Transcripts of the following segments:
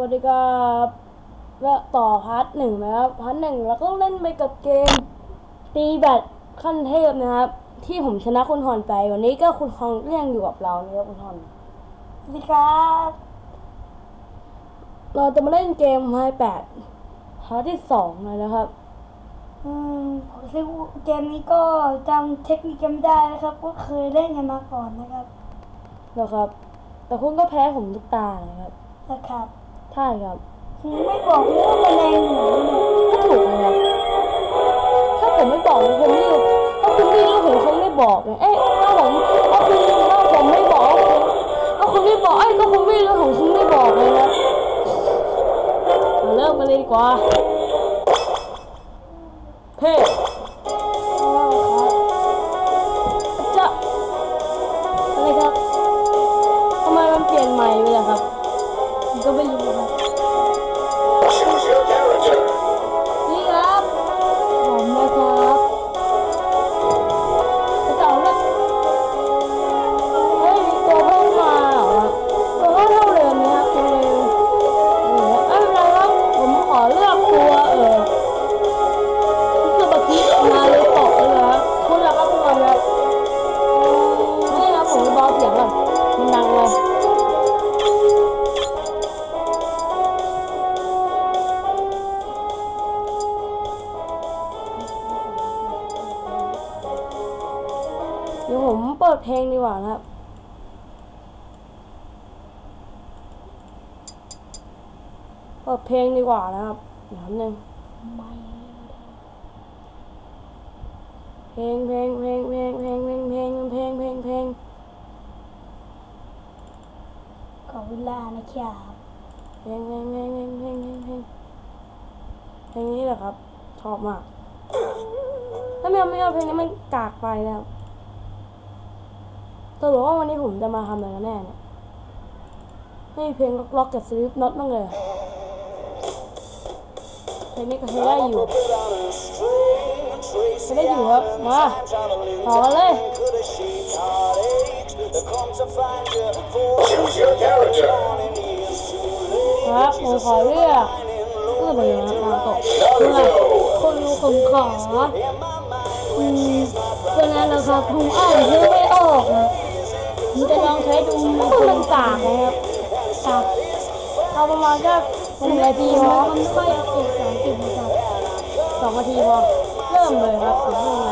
วัสดีครับและต่อพาร์ทหนึ่งนะครับพาร์ทหนึ่งแล้วก็เล่นไปกับเกม ตีแบตขั้นเทพนะครับ ที่ผมชนะคุณฮอนไป วันนี้ก็คุณฮอนเรียงอยู่กับเรานะครับคุณฮอนสวัสดีครับ เราจะมาเล่นเกมไฮแปดพาร์ทที่สองเลยนะครับ อืมผมซึ่งเกมนี้ก็จำเทคนิคกันไม่ได้นะครับ ก็เคยเล่นกันมาก่อนนะครับนะครับ แต่คุณก็แพ้ผมทุกตาเลยครับนะครับ ใช่ครับคือไม่บอกเลยว่าเป็นแรงหนูเนี่ยก็ถูกนะครับถ้าผมไม่บอกผมไม่รู้ถ้าคุณไม่รู้ผมคงไม่บอกไงเอ้ยถ้าผมถ้าคุณถ้าผมไม่บอกก็คุณถ้าคุณไม่บอกเอ้ยก็คุณไม่รู้ผมคงไม่บอกเลยนะเริ่มกันเลยดีกว่าเพ่จะอะไรครับทำไมมันเปลี่ยนใหม่ เดี๋ยวผมเปิดเพลงดีกว่านะครับ เปิดเพลงดีกว่านะครับเดี๋ยวนึงไม่เพลงเพลงเพลงเพลงเพลงเพลงเพลงเพลงเพลงเพลงขอเวลานะครับเพลงเพลงเพลงเพลงเพลงเพลงเพลงเพลงนี้แหละครับชอบมากถ้าไม่เอาไม่เอาเพลงนี้มันกากไปแล้ว สรุปว่าวันนี้ผมจะมาทำอะไรกันแน่เนี่ยไม่มีเพลงล็อกกับสลิปน็อตบ้างเลยเพลงนี้ก็เพลงได้อยู่ Put on a string, trace เพลงได้อยู่ครับ มาต่อกันเลย ครับผมขอเลือกเลือกไปเลยนะตามตกเลือกคนรู้คนขอ In my mind, อืมตัวนั้นนะครับผมอ่านชื่อไม่ออกนะ ผมจะลองใช้ดูมันเป็นกากนะครับกากเอาประมาณก็หนึ่งนาทีพอมันไม่ค่อยเก่งภาษาอังกฤษนะครับสองนาทีพอเริ่มเลยครับผมเริ่มเลย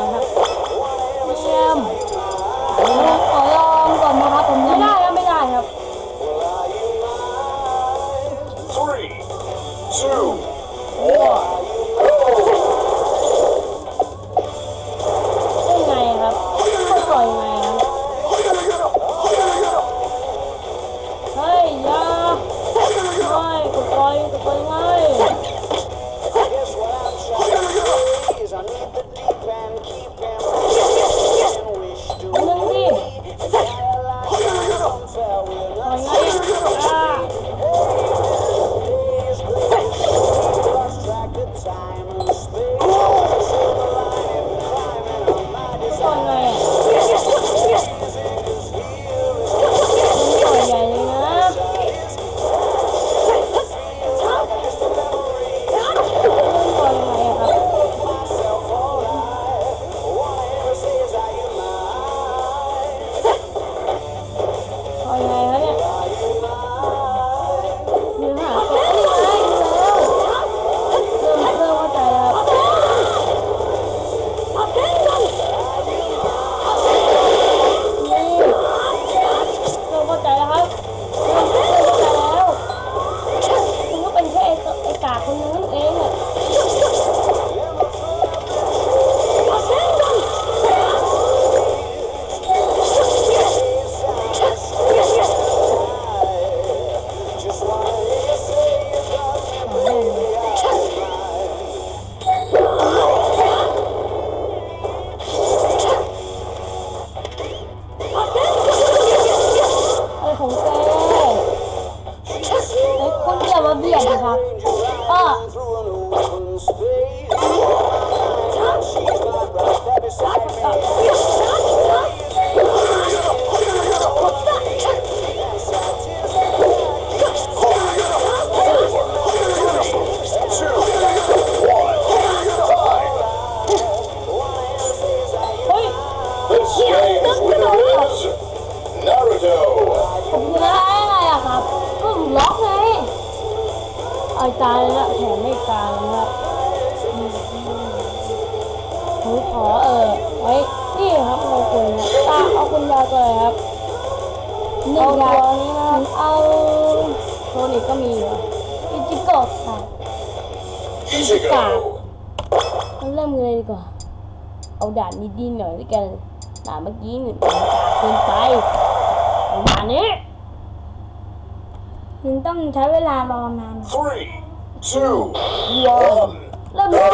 อาตาเลยนะแถมไม่ตาเละครับผมขอเออไว้นี่ครับเอาคุณนะตาเอาคุณยาตัวเลยครับหนึ่งตัวนี้นะครับเอาโซนิกก็มีเหรออิจิโกะค่ะ Ichigo. เราเริ่มกันเลยดีกว่า เอาด่านดีๆหน่อยด้วยกันด่านเมื่อกี้หนึ่งด่านเกินไปด่านนี้ ถึงต้องใช้เวลารอนาน Three, two, one. เริ่มเลย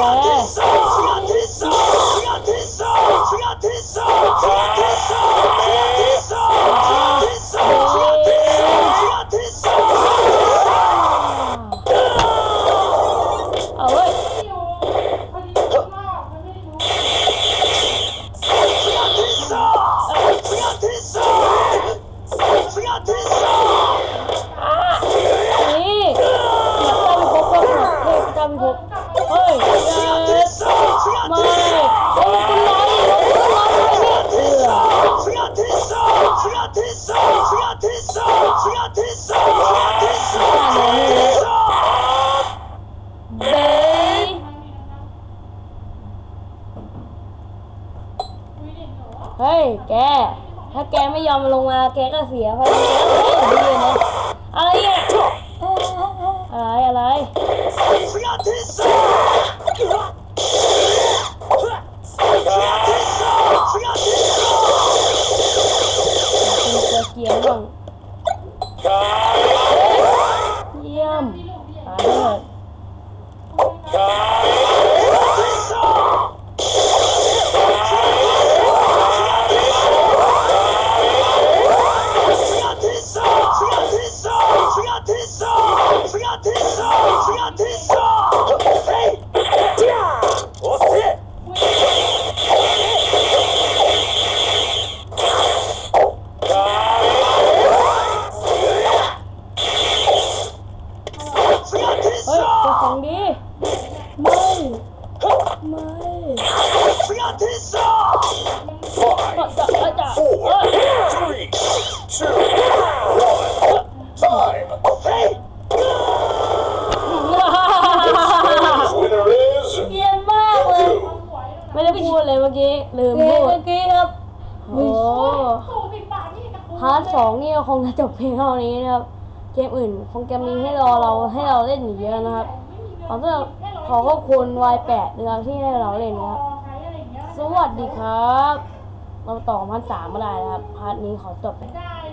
เอาเเฮ้ยแก ถ้าแกไม่ยอมลงมาแกก็เสียไปแกก็ไม่ดีนะอะไรเนี่ยอะไรอะไรเป็นตัวเกียร์บ้างเยี่ยมตายเลย เฮ้ยเจ้าของดีไม่ไม่ Five, ก็จะก็จะเอ้ four, ย three, two, one. Time. Winner is เกียนมากเลย you. ไม่ได้พูดเลยเมื่อกี้ลืมพูด เมื่อกี้ครับ โอ้พาร์ทส องนี่คงจะจบเพียงเท่านี้นะครับ เกมอื่นคงจะมีให้รอเราให้เราเล่นอีกเยอะนะครับ ขอสำหรับขอขอบคุณ Y8 นะครับที่ให้เราเล่นนะครับ สวัสดีครับ เราต่อพาร์ทสามมาได้นะครับพาร์ทนี้ขอจบไป